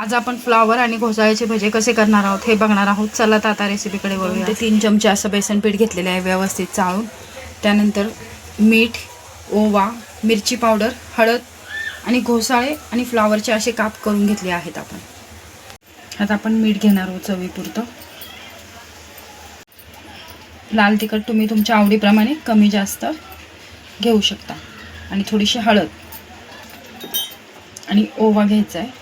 आज आपण फ्लावर आणि घोसाळ्याचे भजे कसे करणार आहोत हे बघणार आहोत. चला तर आता रेसिपीकडे वळूया. ते तीन चमचे असं बेसन पीठ घेतलेलं आहे व्यवस्थित चाळून. त्यानंतर मीठ ओवा मिरची पावडर हळद आणि घोसाळे आणि फ्लावरचे असे काप करून घेतले आहेत आपण. आता आपण मीठ घेणार आहोत चवीपुरतं. लाल तिखट तुम्ही तुमच्या आवडीप्रमाणे कमी जास्त घेऊ शकता. आणि थोडीशी हळद आणि ओवा घ्यायचा आहे.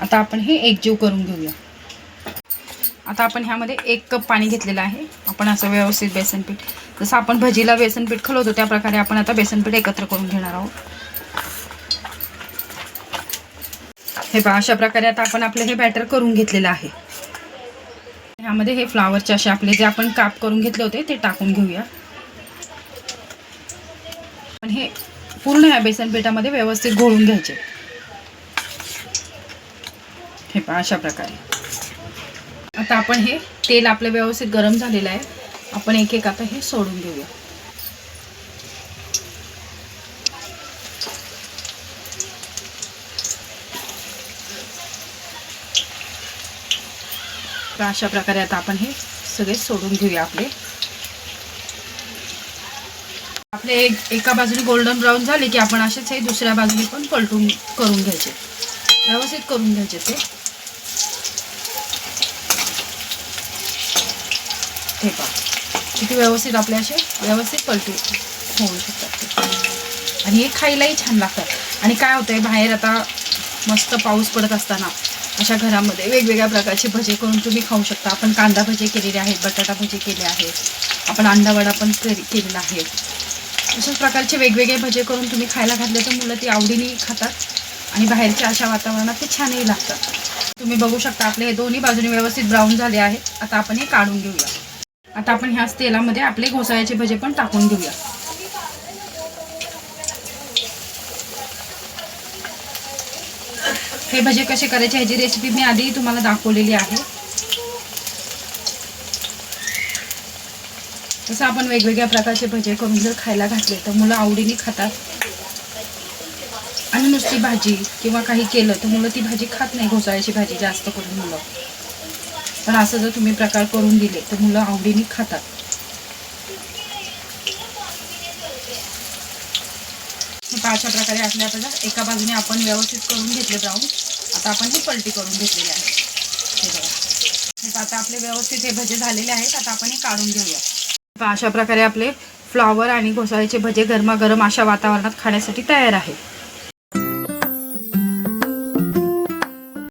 आता आपण हे एकजीव करून घेऊया. आता आपण ह्यामध्ये एक कप पाणी घेतलेलं आहे. आपण असं व्यवस्थित बेसन पीठ जसं आपण भजीला बेसन पीठ खलवतो त्या प्रकारे आपण आता बेसन पीठ एकत्र करून घेणार आहोत. हे पहा अशा प्रकारे आता आपण आपलं हे बॅटर करून घेतलेलं आहे. ह्यामध्ये हे फ्लावरचे असे आपले जे आपण काप करून घेतले होते ते टाकून घेऊया. पण हे पूर्ण ह्या बेसन पिठामध्ये व्यवस्थित घोळून घ्यायचे. हे पहा अशा प्रकारे. आता आपण हे तेल आपलं व्यवस्थित गरम झालेलं आहे. आपण एक एक आता हे सोडून घेऊया तर अशा प्रकारे आता आपण हे सगळे सोडून घेऊया आपले. आपले एक एका बाजूने गोल्डन ब्राऊन झाले की आपण असेच हे दुसऱ्या बाजूने पण पलटून करून घ्यायचे. व्यवस्थित करून घ्यायचे ते. हे पहा. किती व्यवस्थित आपले असे व्यवस्थित पलटू होऊ शकतात. आणि हे खायलाही छान लागतात. आणि काय होतंय बाहेर आता मस्त पाऊस पडत असताना अशा घरामध्ये वेगवेगळ्या प्रकारचे भजे करून तुम्ही खाऊ शकता. आपण कांदा भजे केलेले आहेत बटाटा भजे केले आहेत आपण अंडावडा पण केलेला आहे. अशाच प्रकारचे वेगवेगळे भजे करून तुम्ही खायला घातले तर मुलं ती आवडीने खातात आणि बाहेरच्या अशा वातावरणात ते छानही लागतात. तुम्ही बघू शकता आपले हे दोन्ही बाजूने व्यवस्थित ब्राऊन झाले आहेत. आता आपण हे काढून घेऊया. आता आपण ह्याच तेलामध्ये आपले घोसाळ्याचे भजे पण टाकून घेऊया. हे भजे कसे करायचे ह्याची रेसिपी मी आधी तुम्हाला दाखवलेली आहे. तसं आपण वेगवेगळ्या प्रकारचे भजे करून जर खायला घातले तर मुलं आवडीने खातात. आणि नुसती भाजी किंवा काही केलं तर मुलं ती भाजी खात नाही घोसाळ्याची भाजी जास्त करून मुलं. पण असं जर तुम्ही प्रकार करून दिले तर मुलं आवडीने खातात. अशा प्रकारे आपल्या आता एका बाजूने आपण व्यवस्थित करून घेतले ब्राऊन आता आपण ही पलटी करून घेतलेली आहे. हे बघा. आता आपले व्यवस्थित हे भजे झालेले आहेत. आता आपण हे काढून घेऊया. अशा प्रकारे आपले फ्लॉवर आणि घोसाळ्याचे भजे गरमागरम अशा वातावरणात खाण्यासाठी तयार आहे